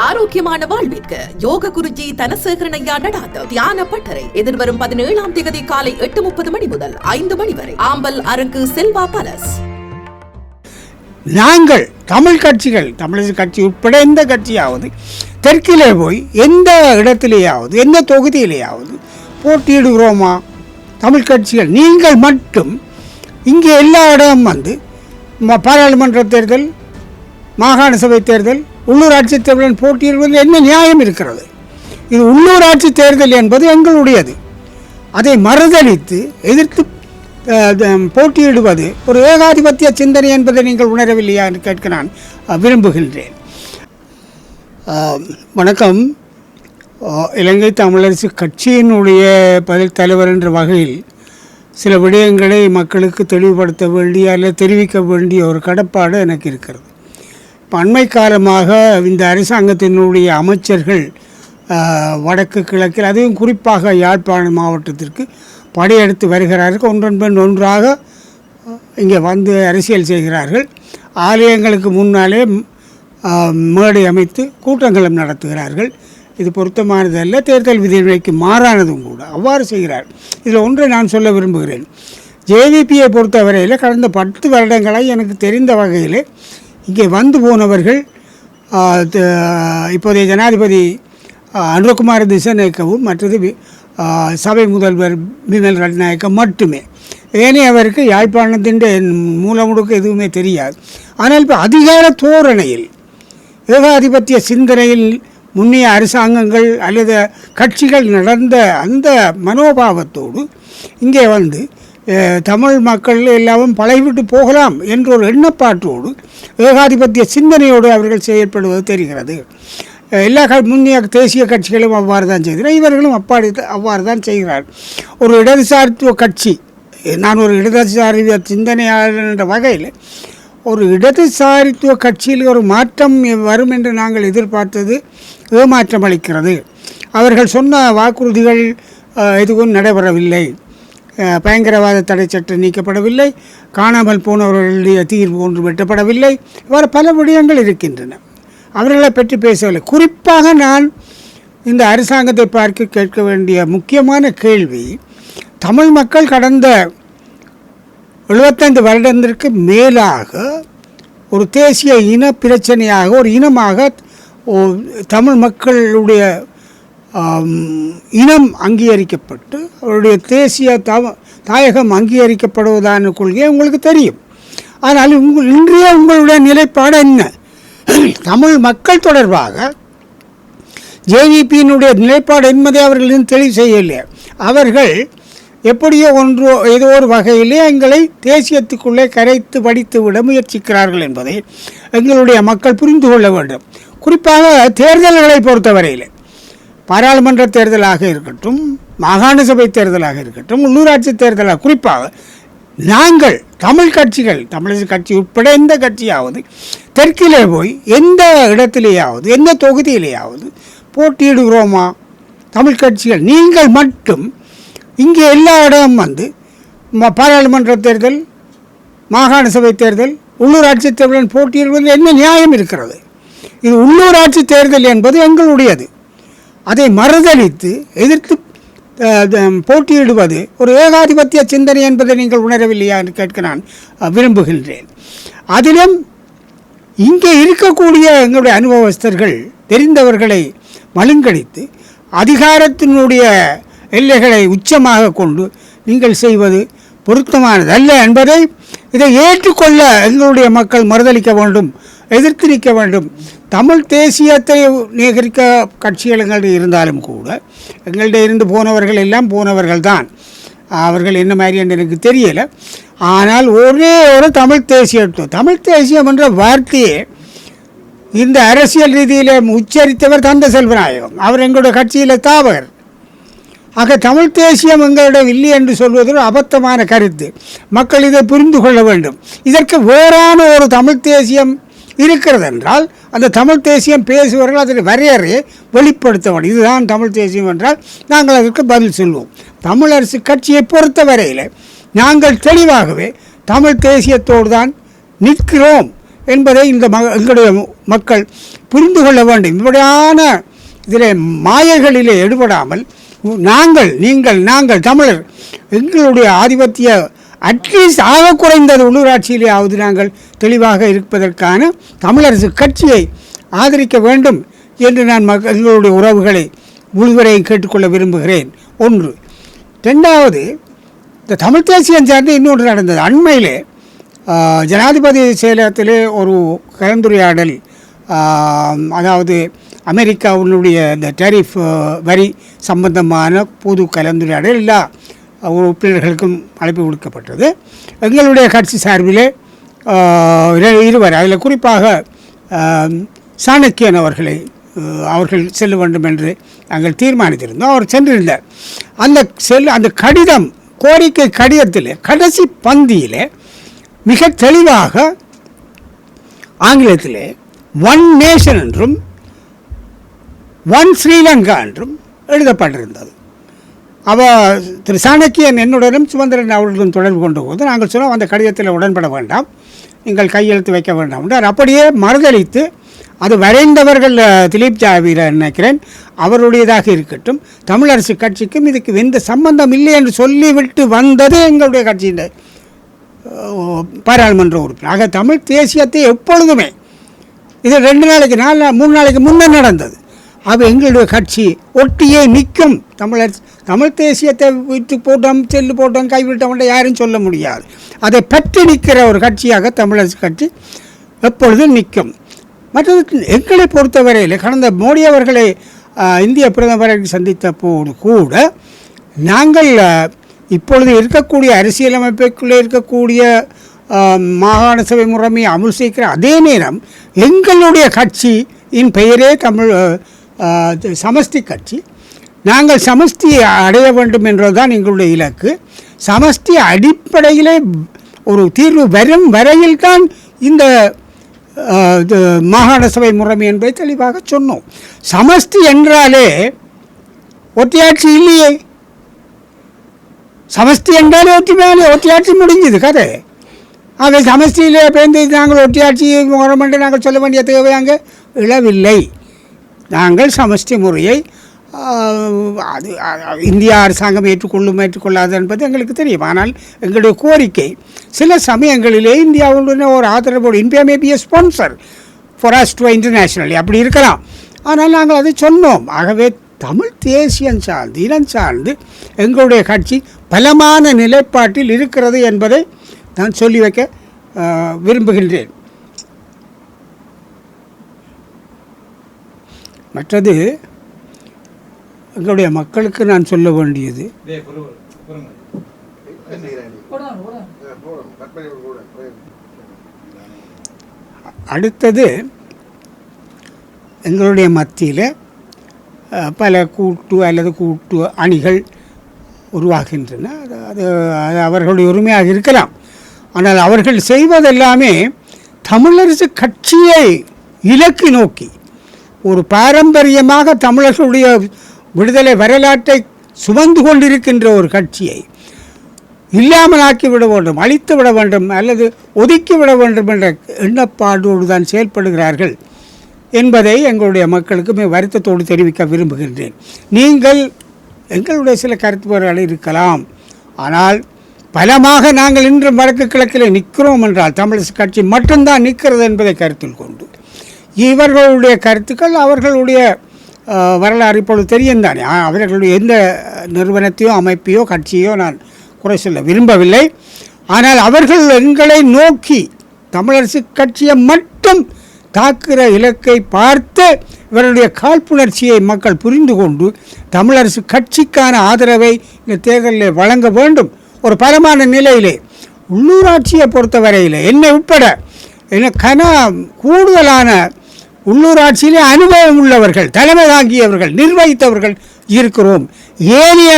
ஆரோக்கியமான வாழ்விற்கு யோக குருஜி தனசேகரனையா நடாத்த தியான பட்டறை. எதிர்வரும் பதினேழாம் தேதி காலை எட்டு முப்பது மணி முதல் ஐந்து மணி வரை. ஆம்பல் அரங்கு செல்வா பலஸ் நாங்கள் தமிழ் கட்சிகள் தமிழக கட்சி உட்பட எந்த கட்சியாவது தெற்கிலே போய் எந்த இடத்திலேயாவது எந்த தொகுதியிலேயாவது போட்டியிடுகிறோமா? தமிழ் கட்சிகள் நீங்கள் மட்டும் இங்கே எல்லா இடமும் வந்து பாராளுமன்ற தேர்தல் மாகாண சபை தேர்தல் உள்ளூராட்சி தேர்தல் போட்டியிடுவதில் என்ன நியாயம் இருக்கிறது? இது உள்ளூராட்சி தேர்தல் என்பது எங்களுடையது. அதை மறுதளித்து எதிர்த்து போட்டியிடுவது ஒரு ஏகாதிபத்திய சிந்தனை என்பதை நீங்கள் உணரவில்லையா என்று கேட்க நான் விரும்புகின்றேன். வணக்கம். இலங்கை தமிழரசு கட்சியினுடைய பதில் தலைவர் என்ற வகையில் சில விடயங்களை மக்களுக்கு தெளிவுபடுத்த வேண்டிய அல்லது தெரிவிக்க வேண்டிய ஒரு கடப்பாடு எனக்கு இருக்கிறது. இப்ப அண்மை காலமாக இந்த அரசாங்கத்தினுடைய அமைச்சர்கள் வடக்கு கிழக்கில் அதையும் குறிப்பாக யாழ்ப்பாணம் மாவட்டத்திற்கு படையெடுத்து வருகிறார்கள். ஒன்றன்பெண் ஒன்றாக இங்கே வந்து அரசியல் செய்கிறார்கள். ஆலயங்களுக்கு முன்னாலே மேடை அமைத்து கூட்டங்களும் நடத்துகிறார்கள். இது பொருத்தமானதல்ல. தேர்தல் விதிமுறைக்கு மாறானதும் கூட. அவ்வாறு செய்கிறார். இதில் ஒன்றை நான் சொல்ல விரும்புகிறேன். ஜேவிபியை பொறுத்தவரையில் கடந்த பத்து வருடங்களாக எனக்கு தெரிந்த வகையில் இங்கே வந்து போனவர்கள் இப்போதைய ஜனாதிபதி ஆஹ், திசநாயக்கவும் மற்றது சபை முதல்வர் பிமல் ரட்நாயக்கம் மட்டுமே. ஏனையவருக்கு யாழ்ப்பாணத்தின் மூலமுடுக்கு எதுவுமே தெரியாது. ஆனால் இப்போ அதிகார தோரணையில் ஏகாதிபத்திய சிந்தனையில் முன்னைய அரசாங்கங்கள் அல்லது கட்சிகள் நடந்த அந்த மனோபாவத்தோடு இங்கே வந்து தமிழ் மக்கள் எல்லாரும் பழகிவிட்டு போகலாம் என்ற ஒரு எண்ணப்பாட்டோடு ஏகாதிபத்திய சிந்தனையோடு அவர்கள் செயல்படுவது தெரிகிறது. எல்லா க முன்னைய தேசிய கட்சிகளும் அவ்வாறு தான் செய்கிறேன் இவர்களும் அப்பாடி அவ்வாறு தான் செய்கிறார். ஒரு இடதுசாரித்துவ கட்சி நான் ஒரு இடதுசாரி சிந்தனையாளர் என்ற வகையில் ஒரு இடதுசாரித்துவ கட்சியில் ஒரு மாற்றம் வரும் என்று நாங்கள் எதிர்பார்த்தது ஏமாற்றம் அளிக்கிறது அவர்கள் சொன்ன வாக்குறுதிகள் எதுவும் நடைபெறவில்லை. பயங்கரவாத தடை சட்டம் நீக்கப்படவில்லை. காணாமல் போனவர்களுடைய தீர்வு ஒன்று வெட்டப்படவில்லை. இவ்வாறு பல விடயங்கள் இருக்கின்றன. அவர்களை பற்றி பேசவில்லை. குறிப்பாக நான் இந்த அரசாங்கத்தை பார்க்க கேட்க வேண்டிய முக்கியமான கேள்வி தமிழ் மக்கள் கடந்த எழுபத்தைந்து வருடத்திற்கு மேலாக ஒரு தேசிய இன பிரச்சனையாக ஒரு இனமாக ஓ- தமிழ் மக்களுடைய இனம் அங்கீகரிக்கப்பட்டு அவருடைய தேசிய தவ தாயகம் அங்கீகரிக்கப்படுவதான கொள்கை உங்களுக்கு தெரியும். ஆனால் உங்கள் இன்றைய உங்களுடைய நிலைப்பாடு என்ன? தமிழ் மக்கள் தொடர்பாக ஜேவிபியினுடைய நிலைப்பாடு என்பதை அவர்களின் தெளிவு செய்யலையே அவர்கள் எப்படியோ ஒன்று ஏதோ ஒரு வகையிலே எங்களை தேசியத்துக்குள்ளே கரைத்து வடித்து விட முயற்சிக்கிறார்கள் என்பதை எங்களுடைய மக்கள் புரிந்து கொள்ள வேண்டும். குறிப்பாக தேர்தல்களை பொறுத்தவரையில். பாராளுமன்ற தேர்தலாக இருக்கட்டும் மாகாண சபை தேர்தலாக இருக்கட்டும் உள்ளூராட்சி தேர்தலாக குறிப்பாக நாங்கள் தமிழ் கட்சிகள் தமிழக கட்சி உட்பட எந்த கட்சியாவது தெற்கிலே போய் எந்த இடத்திலேயாவது எந்த தொகுதியிலேயாவது போட்டியிடுகிறோமா? தமிழ் கட்சிகள் நீங்கள் மட்டும் இங்கே எல்லா இடமும் வந்து ம- பாராளுமன்ற தேர்தல் மாகாண சபை தேர்தல் உள்ளூராட்சி தேர்தல் போட்டியிடுவதில் என்ன நியாயம் இருக்கிறது? இது உள்ளூராட்சி தேர்தல் என்பது எங்களுடையது. அதை மறுதளித்து எதிர்த்து போட்டியிடுவது ஒரு ஏகாதிபத்திய சிந்தனை என்பதை நீங்கள் உணரவில்லையா என்று கேட்க நான் விரும்புகின்றேன். அதிலும் இங்கே இருக்கக்கூடிய எங்களுடைய அனுபவஸ்தர்கள் தெரிந்தவர்களை மழுங்கடித்து அதிகாரத்தினுடைய எல்லைகளை உச்சமாக கொண்டு நீங்கள் செய்வது பொருத்தமானது அல்ல என்பதை இதை ஏற்றுக்கொள்ள எங்களுடைய மக்கள் மறுதளிக்க வேண்டும் எதிர்த்து நிற்க வேண்டும். தமிழ் தேசியத்தை நிகரிக்க கட்சிகள் எங்கள்கிட்ட இருந்தாலும் கூட எங்கள்கிட்ட இருந்து போனவர்கள் எல்லாம் போனவர்கள் தான். அவர்கள் என்ன மாதிரி என்று எனக்கு தெரியலை. ஆனால் ஒரே ஒரு தமிழ் தேசியத்துவம் தமிழ் தேசியம் என்ற வார்த்தையே இந்த அரசியல் ரீதியில் உச்சரித்தவர் தந்த செல்வநாயகம் அவர் எங்களுடைய கட்சியில் தாவர் ஆக தமிழ் தேசியம் எங்களிடம் இல்லை என்று சொல்வது ஒரு அபத்தமான கருத்து. மக்கள் இதை புரிந்து கொள்ள வேண்டும். இதற்கு வேறான ஒரு தமிழ் தேசியம் இருக்கிறது என்றால் அந்த தமிழ் தேசியம் பேசுபவர்கள் அதில் வரையறையை வெளிப்படுத்த வேண்டும். இதுதான் தமிழ் தேசியம் என்றால் நாங்கள் அதற்கு பதில் சொல்வோம். தமிழரசு கட்சியை பொறுத்த வரையில் நாங்கள் தெளிவாகவே தமிழ் தேசியத்தோடு தான் நிற்கிறோம் என்பதை இந்த ம எங்களுடைய மக்கள் புரிந்து கொள்ள வேண்டும். இப்படியான இதில் மாயைகளிலே எடுபடாமல் நாங்கள் நீங்கள் நாங்கள் தமிழர் எங்களுடைய ஆதிபத்திய அட்லீஸ்ட் ஆக குறைந்தது உள்ளூராட்சியிலேயாவது நாங்கள் தெளிவாக இருப்பதற்கான தமிழரசு கட்சியை ஆதரிக்க வேண்டும் என்று நான் மக் எங்களுடைய உறவுகளை முழுவரையும் கேட்டுக்கொள்ள விரும்புகிறேன். ஒன்று. ரெண்டாவது இந்த தமிழ் தேசியம் சார்ந்து இன்னொன்று நடந்தது. அண்மையிலே ஜனாதிபதி செயலகத்திலே ஒரு கலந்துரையாடல் அதாவது அமெரிக்காவினுடைய இந்த டெரிஃப் வரி சம்பந்தமான பொது கலந்துரையாடல் எல்லா உறுப்பினர்களுக்கும் அழைப்பு கொடுக்கப்பட்டது. எங்களுடைய கட்சி சார்பிலே இருவர். அதில் குறிப்பாக சாணக்கியன் அவர்களை அவர்கள் செல்ல வேண்டும் என்று நாங்கள் தீர்மானித்திருந்தோம். அவர் சென்றிருந்தார். அந்த செல் அந்த கடிதம் கோரிக்கை கடிதத்தில் கடைசி பந்தியிலே மிக தெளிவாக ஆங்கிலத்தில் ஒன் நேஷன் என்றும் ஒன் ஸ்ரீலங்கா என்றும் எழுதப்பட்டிருந்தது. அவ திரு சாணக்கியன் என்னுடனும் சுமந்திரன் அவர்களுடன் தொடர்பு கொண்ட போது நாங்கள் சொன்னோம் அந்த கடிதத்தில் உடன்பட வேண்டாம் நீங்கள் கையெழுத்து வைக்க வேண்டாம் என்றார். அப்படியே மறுதளித்து அது வரைந்தவர்கள் திலீப் ஜாவீர நினைக்கிறேன் அவருடையதாக இருக்கட்டும் தமிழரசு கட்சிக்கும் இதுக்கு எந்த சம்பந்தம் இல்லை என்று சொல்லிவிட்டு வந்தது எங்களுடைய கட்சியின் பாராளுமன்ற உறுப்பினர். ஆக தமிழ் தேசியத்தை எப்பொழுதுமே இது ரெண்டு நாளைக்கு நாலு மூணு நாளைக்கு முன்னே நடந்தது. அது எங்களுடைய கட்சி ஒட்டியே நிற்கும் தமிழர் தமிழ் தேசியத்தை விட்டு போட்டோம் செல்லு போட்டோம் கைவிட்டோம் யாரும் சொல்ல முடியாது. அதை பற்றி நிற்கிற ஒரு கட்சியாக தமிழரசு கட்சி எப்பொழுதும் நிற்கும். மற்றது எங்களை பொறுத்தவரையில் கடந்த மோடி அவர்களை இந்திய பிரதமரை சந்தித்த போது கூட நாங்கள் இப்பொழுது இருக்கக்கூடிய அரசியலமைப்புக்குள்ளே இருக்கக்கூடிய மாகாண சபை முறைமையை அமுல் செய்கிற அதே நேரம் எங்களுடைய கட்சியின் பெயரே தமிழ் சமஸ்தி கட்சி. நாங்கள் சமஸ்தியை அடைய வேண்டும் என்பதுதான் எங்களுடைய இலக்கு. சமஸ்தி அடிப்படையிலே ஒரு தீர்வு வரும் வரையில் தான் இந்த இது மாகாண சபை முறைமை என்பதை தெளிவாக சொன்னோம். சமஸ்தி என்றாலே ஒத்தியாட்சி இல்லையே. சமஸ்தி என்றாலே ஒற்றுமையாலே ஒத்தியாட்சி முடிஞ்சது கதை. அதை சமஸ்தியிலே பேருந்து நாங்கள் ஒட்டியாட்சி கவர்மெண்ட்டை நாங்கள் சொல்ல வேண்டிய தேவை அங்கே இழவில்லை. நாங்கள் சமஸ்தி முறையை அது இந்தியா இந்திய அரசாங்கம் ஏற்றுக்கொள்ளும் ஏற்றுக்கொள்ளாது என்பது எங்களுக்கு தெரியும். ஆனால் எங்களுடைய கோரிக்கை சில சமயங்களிலே இந்தியாவுடன் ஒரு ஆதரவோடு India maybe a sponsor for us to internationally அப்படி இருக்கலாம். ஆனால் நாங்கள் அதை சொன்னோம். ஆகவே தமிழ் தேசியம் சார்ந்து இனம் சார்ந்து எங்களுடைய கட்சி பலமான நிலைப்பாட்டில் இருக்கிறது என்பதை நான் சொல்லி வைக்க விரும்புகின்றேன். மற்றது எங்களுடைய மக்களுக்கு நான் சொல்ல வேண்டியது. அடுத்தது எங்களுடைய மத்தியில் பல கூட்டு அல்லது கூட்டு அணிகள் உருவாகின்றன. அது அது அது அவர்களுடைய உரிமையாக இருக்கலாம். ஆனால் அவர்கள் செய்வதெல்லாமே தமிழரசு கட்சியை இலக்கு நோக்கி ஒரு பாரம்பரியமாக தமிழர்களுடைய விடுதலை வரலாற்றை சுமந்து கொண்டிருக்கின்ற ஒரு கட்சியை இல்லாமல் ஆக்கி விட வேண்டும் அழித்து விட வேண்டும் அல்லது ஒதுக்கி விட வேண்டும் என்ற எண்ணப்பாடோடு தான் செயல்படுகிறார்கள் என்பதை எங்களுடைய மக்களுக்கு மிக வருத்தத்தோடு தெரிவிக்க விரும்புகின்றேன். நீங்கள் எங்களுடைய சில கருத்துவர்கள் இருக்கலாம். ஆனால் பலமாக நாங்கள் இன்றும் வடக்கு கிழக்கில் நிற்கிறோம் என்றால் தமிழரசு கட்சி மட்டும்தான் நிற்கிறது என்பதை கருத்தில் கொண்டு இவர்களுடைய கருத்துக்கள் அவர்களுடைய வரலாறு இப்பொழுது தெரியும் தானே அவர்களுடைய எந்த நிறுவனத்தையோ அமைப்பையோ கட்சியோ நான் குறை சொல்ல விரும்பவில்லை. ஆனால் அவர்கள் எங்களை நோக்கி தமிழரசு கட்சியை மட்டும் தாக்குகிற இலக்கை பார்த்து இவருடைய காழ்ப்புணர்ச்சியை மக்கள் புரிந்து கொண்டு தமிழரசு கட்சிக்கான ஆதரவை இந்த தேர்தலில் வழங்க வேண்டும். ஒரு பலமான நிலையிலே உள்ளூராட்சியை பொறுத்தவரையில் என்னை உட்பட என்ன கன கூடுதலான உள்ளூராட்சியிலே அனுபவம் உள்ளவர்கள் தலைமை தாங்கியவர்கள் நிர்வகித்தவர்கள் இருக்கிறோம். ஏனைய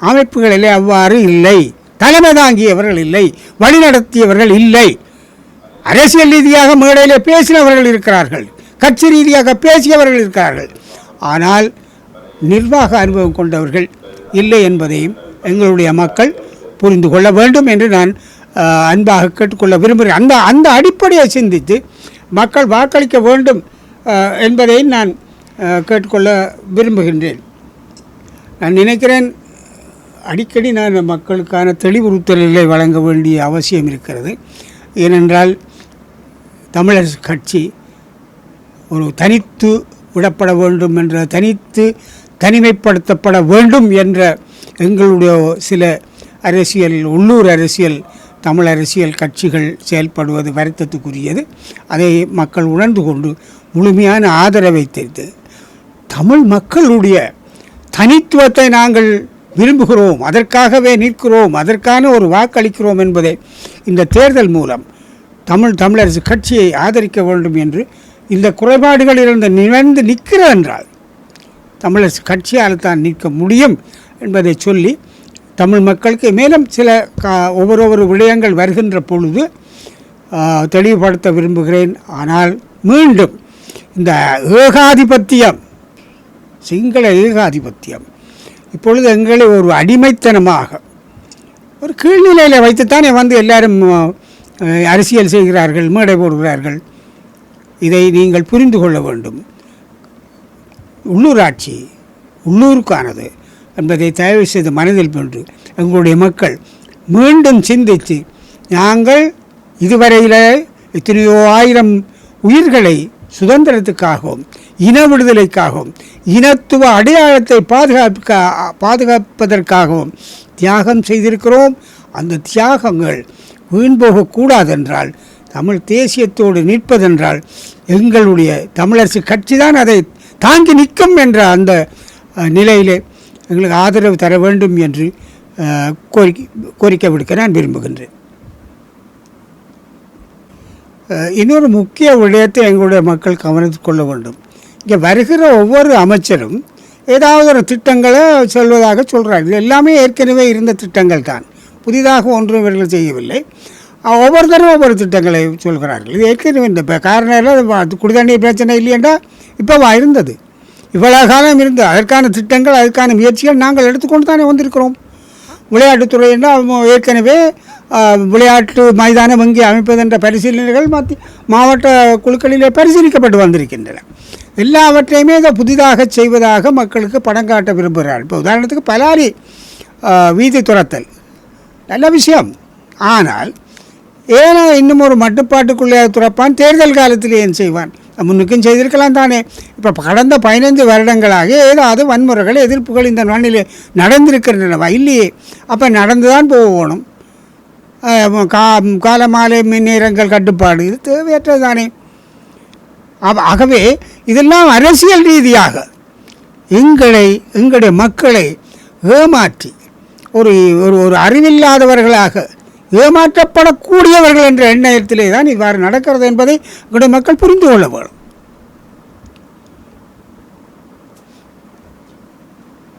அமைப்புகளிலே அவ்வாறு இல்லை. தலைமை தாங்கியவர்கள் இல்லை. வழிநடத்தியவர்கள் இல்லை. அரசியல் ரீதியாக மேடையிலே பேசினவர்கள் இருக்கிறார்கள். கட்சி ரீதியாக பேசியவர்கள் இருக்கிறார்கள். ஆனால் நிர்வாக அனுபவம் கொண்டவர்கள் இல்லை என்பதையும் எங்களுடைய மக்கள் புரிந்து கொள்ள வேண்டும் என்று நான் அன்பாக கேட்டுக்கொள்ள விரும்புகிறேன். அந்த அந்த அடிப்படையை சிந்தித்து மக்கள் வாக்களிக்க வேண்டும் என்பதை நான் கேட்டுக்கொள்ள விரும்புகின்றேன். நான் நினைக்கிறேன் அடிக்கடி நான் மக்களுக்கான தெளிவுறுத்தல்களை வழங்க வேண்டிய அவசியம் இருக்கிறது. ஏனென்றால் தமிழரசு கட்சி ஒரு தனித்து விடப்பட வேண்டும் என்ற தனித்து தனிமைப்படுத்தப்பட வேண்டும் என்ற எங்களுடைய சில அரசியல் உள்ளூர் அரசியல் தமிழ் அரசியல் கட்சிகள் செயல்படுவது வருத்தத்துக்குரியது. அதை மக்கள் உணர்ந்து கொண்டு முழுமையான ஆதரவை தெரிந்து தமிழ் மக்களுடைய தனித்துவத்தை நாங்கள் விரும்புகிறோம் அதற்காகவே நிற்கிறோம் அதற்கான ஒரு வாக்களிக்கிறோம் என்பதை இந்த தேர்தல் மூலம் தமிழ் தமிழரசு கட்சியை ஆதரிக்க வேண்டும் என்று இந்த குறைபாடுகளிலிருந்து நினைந்து நிற்கிறார் என்றால் தமிழரசு கட்சியால் தான் நிற்க முடியும் என்பதை சொல்லி தமிழ் மக்களுக்கு. மேலும் சில கா ஒவ்வொரு ஒவ்வொரு விடயங்கள் வருகின்ற பொழுது தெளிவுபடுத்த விரும்புகிறேன். ஆனால் மீண்டும் இந்த ஏகாதிபத்தியம் சிங்கள ஏகாதிபத்தியம் இப்பொழுது எங்களை ஒரு அடிமைத்தனமாக ஒரு கீழ்நிலையில் வைத்துத்தானே வந்து எல்லாரும் அரசியல் செய்கிறார்கள் மேடை போடுகிறார்கள். இதை நீங்கள் புரிந்து கொள்ள வேண்டும். உள்ளூராட்சி உள்ளூருக்கானது. என்பதை தயவு செய்து மனதில் கொண்டு எங்களுடைய மக்கள் மீண்டும் சிந்தித்து நாங்கள் இதுவரையில் எத்தனையோ ஆயிரம் உயிர்களை சுதந்திரத்துக்காகவும் இன விடுதலைக்காகவும் இனத்துவ அடையாளத்தை பாதுகாக்க பாதுகாப்பதற்காகவும் தியாகம் செய்திருக்கிறோம். அந்த தியாகங்கள் வீண் போகக்கூடாதென்றால் தமிழ் தேசியத்தோடு நிற்பதென்றால் எங்களுடைய தமிழரசு கட்சி தான் அதை தாங்கி நிற்கும் என்ற அந்த நிலையிலே எங்களுக்கு ஆதரவு தர வேண்டும் என்று கோரிக்கை கோரிக்கை விடுக்க நான் விரும்புகின்றேன். இன்னொரு முக்கிய விடயத்தை எங்களுடைய மக்கள் கவனித்து கொள்ள வேண்டும். இங்கே வருகிற ஒவ்வொரு அமைச்சரும் ஏதாவது ஒரு திட்டங்களை சொல்வதாக சொல்கிறார்கள் எல்லாமே ஏற்கனவே இருந்த திட்டங்கள் தான். புதிதாக ஒன்றும் இவர்கள் செய்யவில்லை. ஒவ்வொரு ஒவ்வொருத்தரும் ஒவ்வொரு திட்டங்களை சொல்கிறார்கள். இது ஏற்கனவே இந்த காரணம் குடிதண்ணீர் பிரச்சனை இல்லையென்றா இப்போவா இருந்தது. இவ்வளவு காலம் இருந்து அதற்கான திட்டங்கள் அதற்கான முயற்சிகள் நாங்கள் எடுத்துக்கொண்டு தானே வந்திருக்கிறோம். விளையாட்டுத்துறை என்றால் ஏற்கனவே விளையாட்டு மைதானம் வங்கி அமைப்பது என்ற பரிசீலனைகள் மத்திய மாவட்ட குழுக்களிலே பரிசீலிக்கப்பட்டு வந்திருக்கின்றன. எல்லாவற்றையுமே இதை புதிதாக செய்வதாக மக்களுக்கு படம் காட்ட விரும்புகிறார்கள். இப்போ உதாரணத்துக்கு பலாரி வீதி துரத்தல். நல்ல விஷயம். ஆனால் ஏன்னா இன்னும் ஒரு மட்டுப்பாட்டுக்குள்ளே துறப்பான் தேர்தல் காலத்தில் ஏன் செய்வான்? முன்னுக்கும் செய்திருக்கலாம் தானே. இப்போ கடந்த பதினைந்து வருடங்களாக ஏதாவது வன்முறைகள் எதிர்ப்புகள் இந்த மண்ணிலே நடந்திருக்கின்றனவா? இல்லையே. அப்போ நடந்து தான் போகணும். அஹ் கா காலமாலை மின்னேரங்கள் கட்டுப்பாடு இது தேவையற்றது தானே ஆகவே இதெல்லாம் அரசியல் ரீதியாக எங்களை எங்களுடைய மக்களை ஏமாற்றி ஒரு ஒரு ஒரு அறிவில்லாதவர்களாக ஏமாற்றப்படக்கூடியவர்கள் என்ற எண்ணத்திலே தான் இவ்வாறு நடக்கிறது என்பதை எங்களுடைய மக்கள் புரிந்து கொள்ள வேண்டும்.